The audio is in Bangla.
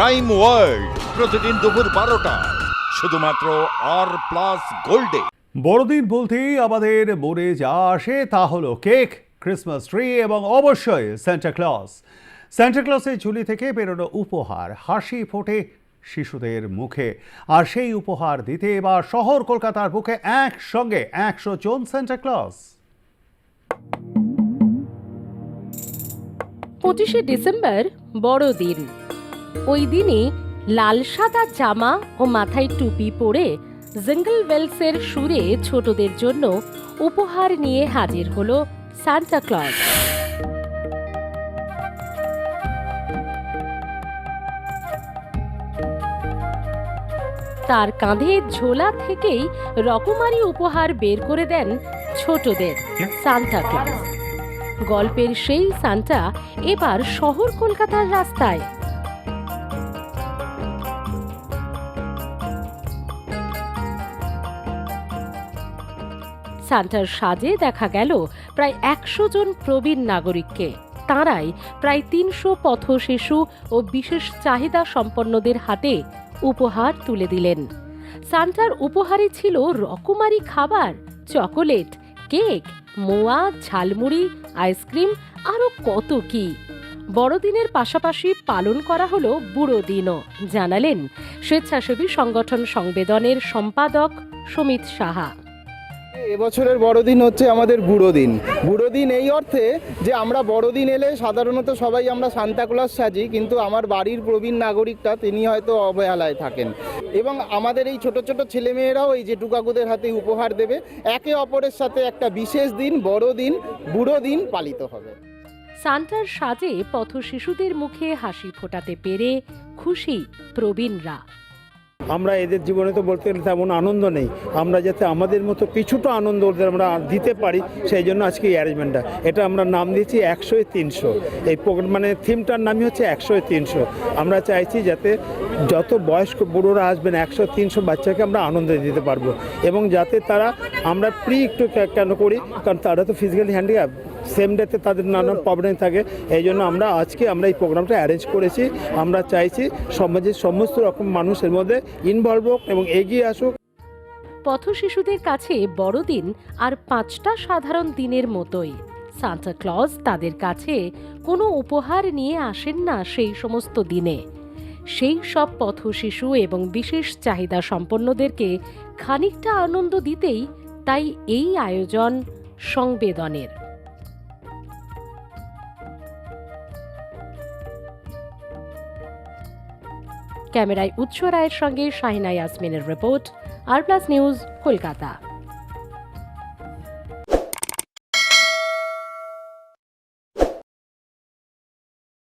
ক্রাইম ওয়ার্ল্ড প্রতিদিন দুপুর বারোটা। শুধুমাত্র আর প্লাস গোল্ডে বড়দিন বলতেই আমাদের মনে যা আসে তা হলো কেক ক্রিসমাস ট্রি এবং অবশ্যই স্যান্টা ক্লজ স্যান্টা ক্লসের ঝুলি থেকে বেরোনো উপহার হাসি ফোটে শিশুদের মুখে। আর সেই উপহার দিতে এবার শহর কলকাতার বুকে একসঙ্গে একশো জন স্যান্টা ক্লজ পঁচিশে ডিসেম্বর বড়দিন। ওই দিনে লাল সাদা জামা ও মাথায় টুপি পরে জিঙ্গল ওয়েলসের সুরে ছোটদের জন্য উপহার নিয়ে হাজির হলো সান্তা ক্লজ। তার কাঁধে ঝোলা থেকেই রকমারি উপহার বের করে দেন ছোটদের সান্তা ক্লজ। গল্পের সেই সান্টা এবার শহর কলকাতার রাস্তায়। সান্টার সাজে দেখা গেল প্রায় একশো জন প্রবীণ নাগরিককে। তাঁরাই প্রায় তিনশো পথ শিশু ও বিশেষ চাহিদা সম্পন্নদের হাতে উপহার তুলে দিলেন। সান্টার উপহারে ছিল রকমারি খাবার, চকোলেট, কেক, মোয়া, ঝালমুড়ি, আইসক্রিম আরও কত কি। বড়দিনের পাশাপাশি পালন করা হলো বুড়ো দিনও, জানালেন স্বেচ্ছাসেবী সংগঠন সংবেদনের সম্পাদক সমিত সাহা। এবছরের বড়দিন হচ্ছে আমাদের বুড়ো দিন বুড়ো দিন এই অর্থে যে আমরা বড়দিন এলে সাধারণত সবাই আমরা সান্তাক্লজ সাজি, কিন্তু আমার বাড়ির প্রবীণ নাগরিকটা তিনি হয়তো অবহেলায় থাকেন। এবং আমাদের এই ছোট ছোট ছেলেমেয়েরাও এই জেঠু কাকুদের হাতে উপহার দেবে, একে অপরের সাথে একটা বিশেষ দিন, বড়দিন বুড়ো দিন পালিত হবে। সান্টার সাজে পথ শিশুদের মুখে হাসি ফোটাতে পেরে খুশি প্রবীণরা। আমরা এদের জীবনে তো বলতে গেলে তেমন আনন্দ নেই। আমরা যাতে আমাদের মতো কিছুটা আনন্দ ওদের আমরা দিতে পারি, সেই জন্য আজকে এই অ্যারেঞ্জমেন্টটা এটা আমরা নাম দিয়েছি একশো তিনশো। এই মানে থিমটার নামই হচ্ছে একশো তিনশো। আমরা চাইছি যাতে যত বয়স্ক বুড়োরা আসবেন, একশো তিনশো বাচ্চাকে আমরা আনন্দ দিতে পারব। এবং যাতে তারা আমরা প্রি একটু কেন করি? কারণ তারা তো ফিজিক্যালি হ্যান্ডিক্যাপ সেম ডেতে তাদের নানান প্রবলেম থাকে। এই জন্য আমরা আজকে আমরা এই প্রোগ্রামটা অ্যারেঞ্জ করেছি। আমরা চাইছি সমাজের সমস্ত রকম মানুষের মধ্যে ইনভলভ হোক এবং এগিয়ে আসুক। পথ শিশুদের কাছে বড়দিন আর পাঁচটা সাধারণ দিনের মতোই। সান্টা ক্লজ তাদের কাছে কোনো উপহার নিয়ে আসেন না সেই সমস্ত দিনে। সেই সব পথ শিশু এবং বিশেষ চাহিদা সম্পন্নদেরকে খানিকটা আনন্দ দিতেই তাই এই আয়োজন সংবেদনের। ক্যামেরায় উৎস রায়ের সঙ্গে Shahina ইয়াসমিনের report R plus news Kolkata.